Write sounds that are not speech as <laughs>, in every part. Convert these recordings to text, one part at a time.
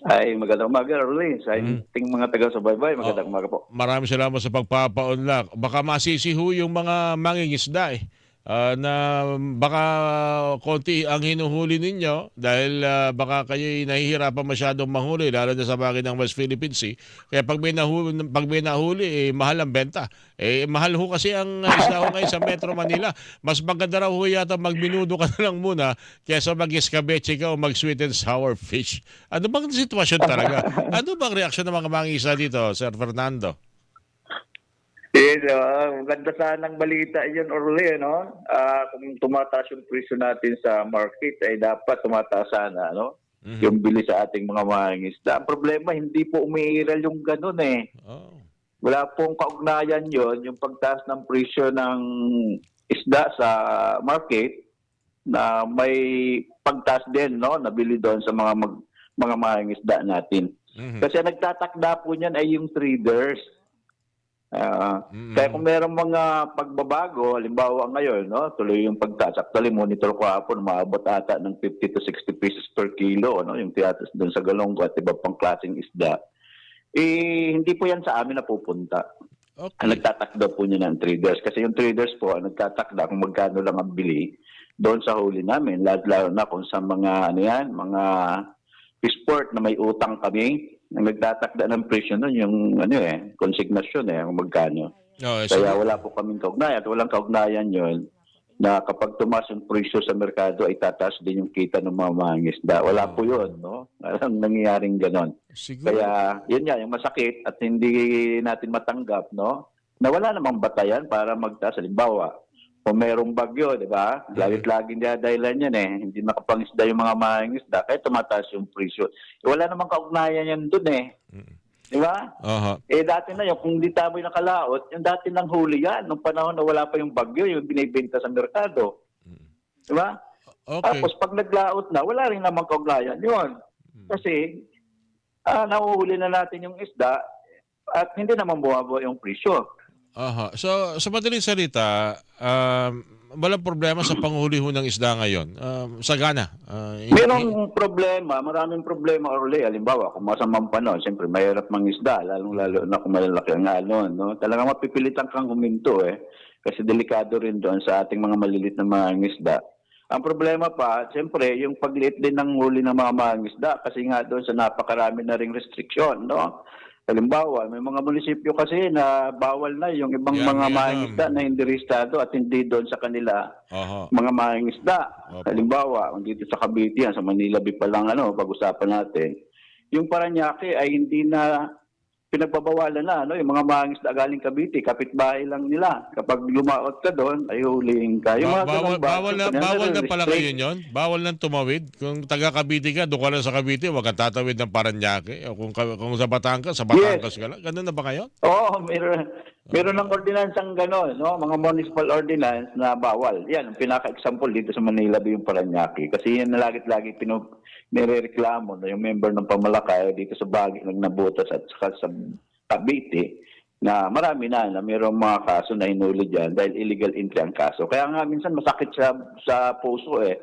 Ay, magandang umaga, Rolly. Sa Mm. ating mga taga-subaybay, magandang umaga po. Maraming salamat sa pagpapaunlak. Baka masisiho yung mga mangingisda eh. Ah, na baka konti ang hinuhuli ninyo dahil ah, baka kayo nahihirapan masyadong mahuli lalo na sa bagay ng West Philippine Sea. Kaya pag may nahuli, pag may nahuli eh, mahal ang benta. Eh, mahal ho kasi ang isda ho ngayon sa Metro Manila. Mas maganda raw ho yata magminudo ka <laughs> na lang muna kaysa mag-escabeche ka o mag-sweet and sour fish. Ano bang sitwasyon talaga? <laughs> ano bang reaksyon ng mga mangingisda dito, Sir Fernando? Eh, uh, ganda sanang balita yun, Orly, no? Ah, kung tumataas yung presyo natin sa market, ay dapat tumataas sana, no? Mhm. Yung bili sa ating mga mangingisda. Ang problema, hindi po umiiral yung ganun eh. Oh. Wala pong kaugnayan yon yung pagtaas ng presyo ng isda sa market na may pagtaas din, no? Nabili doon sa mga mag, mga mangingisda natin. Mhm. Kasi nagtatakda po niyan ay yung traders. Ah, Mm. Kaya kung merong mga pagbabago, halimbawa ngayon, no, tuloy yung pagtaas. Actually, monitor ko hapon, maabot ata ng 50 to 60 pesos per kilo, no, yung tiyatas doon sa galonggo at iba pang klaseng isda. Eh, hindi po yan sa amin napupunta. Ang Okay. nagtatakda po niya ng traders. Kasi yung traders po, ang nagtatakda kung magkano lang ang bili doon sa huli namin. Lalo na kung sa mga, ano yan, mga sport na may utang kami, ang nagtatakda ng presyo nun yung ano eh, konsignasyon eh, kung magkano. Oh, so, Kaya wala po kaming kaugnayan at walang kaugnayan yon na kapag tumaas yung presyo sa merkado ay tataas din yung kita ng mga mangingisda. Wala po yun, no? <laughs> Walang nangyayaring ganon. siguro, Kaya yun nga, yung masakit at hindi natin matanggap, no? Na wala namang batayan para magtaas. Halimbawa, kung merong bagyo, di ba? Lagit-laging dahilan yan eh. Hindi nakapangisda yung mga mangingisda, kaya tumataas yung presyo. Eh, wala namang kaugnayan yan dun eh. Di ba? Aha. Eh dati na yun, kung di tayo nakalaot, yung dati nang huli yan, nung panahon na wala pa yung bagyo, yung binibenta sa merkado. Di ba? Okay. Tapos pag naglaot na, wala rin namang kaugnayan yun. Kasi ah nahuhuli na natin yung isda at hindi naman bumaba yung presyo. Aha. So, sa madaling salita, um, walang problema sa panghuli ho ng isda ngayon. Um, sagana. Uh, Merong problema, maraming problema Orly. Halimbawa, kung masamang panahon, siyempre mahirap mang isda, lalong-lalo na kung malalaki ang alon. No? Talagang mapipilitan kang huminto eh. Kasi delikado rin doon sa ating mga malilit na mga isda. Ang problema pa, siyempre, yung pagliit din ng huli ng mga mangisda kasi nga doon sa napakarami na ring restriksyon, no? Halimbawa, may mga munisipyo kasi na bawal na yung ibang Yan, mga yan, mangisda na hindi rehistado at hindi doon sa kanila Aha. mga mangingisda. Opo. Halimbawa, dito sa Cavite, sa Manila Bay pa lang, ano, pag-usapan natin, yung Paranaque ay hindi na pinagbabawalan na, ano, yung mga mangingisda galing Cavite, kapitbahay lang nila. Kapag lumaot ka doon, ay huliin ka. Yung Ba- mga bawal, ba, bawal na, bawal na pala kayo yun? Bawal na tumawid? Kung taga Cavite ka, doon ka lang sa Cavite, huwag kang tatawid ng Paranaque. O kung, ka- kung sa Batangas, sa Batangas ka lang. Ganun na ba kayo? Oo, meron, meron ng ordinansang gano'n, no? mga municipal ordinance na bawal. Yan, ang pinaka-example dito sa Manila Bay yung Paranaque. Kasi yan na lagit-lagi pinu nirereklamo na yung member ng pamalakay dito sa Bagay ng Nabutas at saka sa Cavite na marami na na mayroong mga kaso na hinuli dyan dahil illegal entry ang kaso. Kaya nga minsan masakit sa, sa puso eh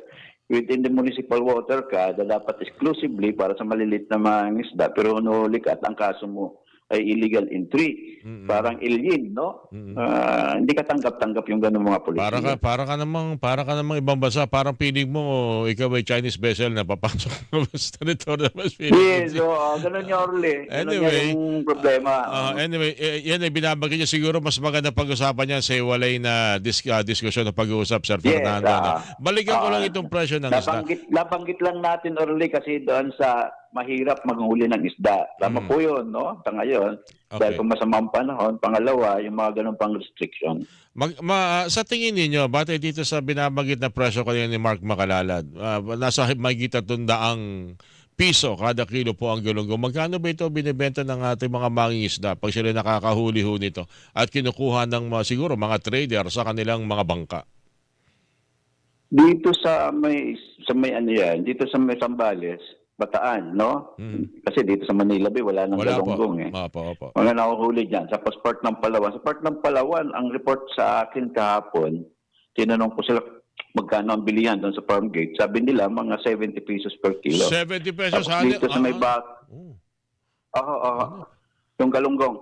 within the municipal water ka na dapat exclusively para sa malilit na mga isda pero hunuhuli ka at ang kaso mo ay illegal entry. Mm-mm. Parang alien, no? Mm-mm. Ah, hindi ka tanggap-tanggap yung ganung mga polisi. Para ka, para ka namang, para ka namang ibang bansa. Parang piling mo, ikaw ay Chinese vessel na papasok <laughs> sa territory ng West Yes, Philippines. so, oh, ganun yung Orly. Ganun Anyway, yung problema. Ah, anyway, eh, yan ay binabagay niya siguro mas maganda pag-usapan yan sa iwalay na dis- ah, diskusyon na pag-uusap, Sir Yes, Fernando. ano. Balikan ko Ah, lang itong presyo ng isda. Nabanggit, nabanggit lang natin, Orly, kasi doon sa mahirap manghuli ng isda. Tama Mm. po yun, no? Sa ngayon. Okay. Dahil kung masamang panahon, pangalawa, yung mga ganun pang restriction. Mag, ma, sa tingin ninyo, batay dito sa binabagit na presyo kanina ni Mark Makalalad, ah, nasa mahigit at tundaang piso kada kilo po ang gulonggo. Magkano ba ito binibenta ng ating mga mangingisda pag sila nakakahuli ho nito at kinukuha ng mga, siguro mga trader sa kanilang mga bangka? Dito sa may sa may ano yan, dito sa may Sambales, Bataan, no? Mm. Kasi dito sa Manila Bay wala nang Wala po. galonggong eh. Opo, opo. Mga nakuhuli dyan. Sa part ng Palawan. Sa part ng Palawan, ang report sa akin kahapon, tinanong ko sila magkano ang bilihan doon sa farm gate. Sabi nila mga 70 pesos per kilo. Ah. 70 pesos Tapos dito sa may ah, back, Oh. Oo, oo. Yung galunggong.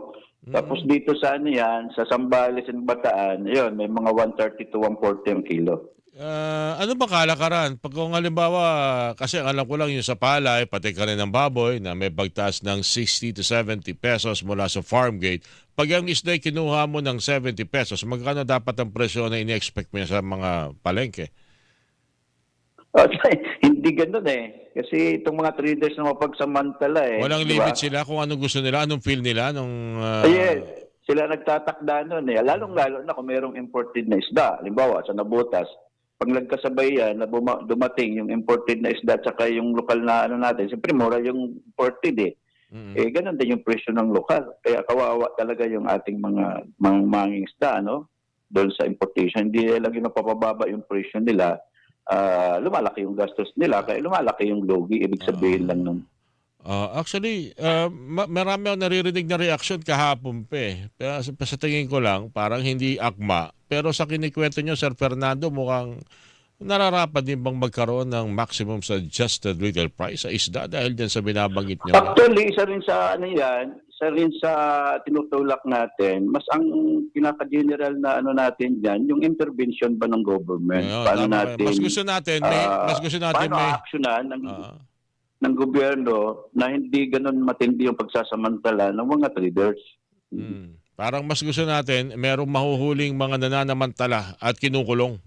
Tapos dito sa ano yan, sa Sambales and Bataan, yun, may mga 130 to 140 ang kilo. Ah, ano ba kalakaran? Pag kung halimbawa, kasi ang alam ko lang yung sa palay, pati ka rin ng baboy na may pagtaas ng 60 to 70 pesos mula sa farm gate. Pag ang isda kinuha mo ng 70 pesos, magkano dapat ang presyo na ini-expect mo sa mga palengke? Okay, <laughs> hindi ganun eh. Kasi itong mga traders na mapagsamantala eh. Walang di ba? limit sila kung anong gusto nila, anong feel nila, anong... ah, Ah, yes. Sila nagtatakda nun eh. Lalong-lalo na kung merong imported na isda. Halimbawa, sa nabutas, pag nagkasabay yan, na buma- dumating yung imported na isda at saka yung lokal na ano natin, siyempre mura yung imported eh. mm, Eh, ganun din yung presyo ng lokal. Kaya kawawa talaga yung ating mga mga manging isda, no? Doon sa importation. Hindi lagi mapapababa yung presyo nila. Ah, lumalaki yung gastos nila, kaya lumalaki yung logi. Ibig sabihin lang nun. Ah, actually, ah, ma- marami akong naririnig na reaction kahapon pa eh. Pero sa, sa tingin ko lang, parang hindi akma. Pero sa kinikwento nyo, Sir Fernando, mukhang nararapat din bang magkaroon ng maximum suggested retail price sa isda dahil dyan sa binabanggit nyo? Actually, isa rin sa ano yan, isa rin sa tinutulak natin, mas ang pinaka-general na ano natin dyan, yung intervention ba ng government? Ayun, paano tama. natin, mas gusto natin, may, ah, mas gusto natin paano may... aksyonan ng, Ah, ng gobyerno na hindi ganun matindi yung pagsasamantala ng mga traders. mm. Parang mas gusto natin, merong mahuhuling mga nananamantala at kinukulong.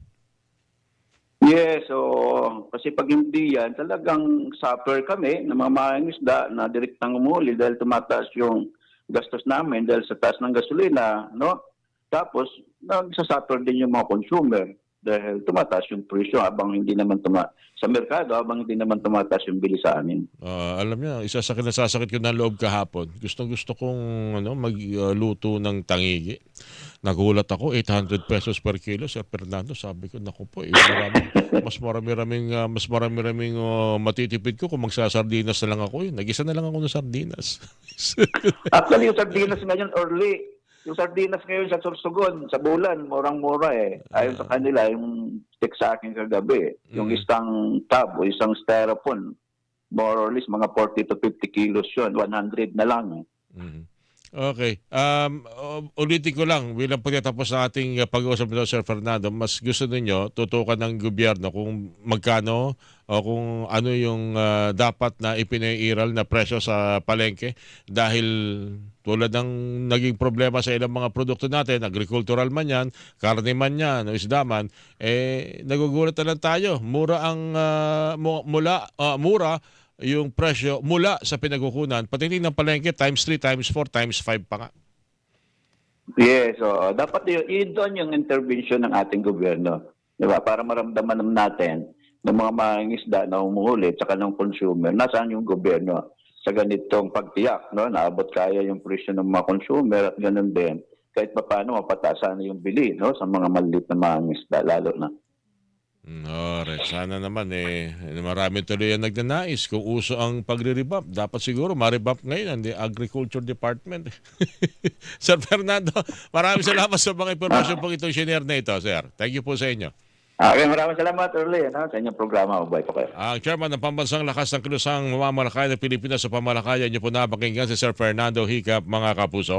Yes, so kasi pag hindi yan, talagang suffer kami ng mga maayong isda na direktang umuli dahil tumataas yung gastos namin dahil sa taas ng gasolina, no? Tapos, nagsasuffer din yung mga consumer dahil tumataas yung presyo habang hindi naman tuma sa merkado habang hindi naman tumataas yung bili sa amin. Ah, alam niyo, isa sa kinasasakit ko ng loob kahapon. Gustong gusto kong ano, magluto ng tangigi. Nagulat ako, 800 pesos per kilo. Sir Fernando, sabi ko, naku po, eh, marami, mas marami-raming, ah, mas marami-raming ah, matitipid ko kung magsasardinas na lang ako. Eh. Nag-isa na lang ako ng sardinas. <laughs> Actually, yung sardinas ngayon early. Yung sardinas ngayon sa Sorsogon, sa Bulan, murang-mura eh. Ayon sa kanila, yung stick sa akin kagabi, yung Mm. isang tub o isang styrofoam, more or less mga 40 to 50 kilos yun, 100 na lang. eh. Okay. Um, ulitin ko lang, bilang pagkatapos ng ating uh, pag-uusap nito, Sir Fernando, mas gusto ninyo tutukan ng gobyerno kung magkano o kung ano yung uh, dapat na ipinairal na presyo sa palengke dahil tulad ng naging problema sa ilang mga produkto natin, agricultural man yan, karne man yan, o isda man, eh, nagugulat na lang tayo. Mura ang, uh, mu- mula, uh, mura yung presyo mula sa pinagkukunan, pati ng palengke, times 3, times 4, times 5 pa nga. Yes, so dapat yun, yun doon yung intervention ng ating gobyerno. Di ba? Para maramdaman natin ng mga mangingisda na umuhuli at ng consumer, nasaan yung gobyerno sa ganitong pagtiyak, no? Naabot kaya yung presyo ng mga consumer at ganun din. Kahit pa paano mapatasan yung bili, no? Sa mga maliit na mangingisda, lalo na. Ore, sana naman eh, marami tuloy ang nagnanais. Kung uso ang pagre-revamp, dapat siguro ma-revamp ngayon ang Agriculture Department. <laughs> sir Fernando, maraming salamat sa mga impormasyon pong itong share na ito, sir. Thank you po sa inyo. Okay, maraming salamat, Early, no? sa inyong programa. Mabuhay po kayo. Ang chairman ng Pambansang Lakas ng Kilusang Mamamalakay ng Pilipinas sa Pamalakayan niyo po na pakinggan si Sir Fernando Hicap, mga kapuso.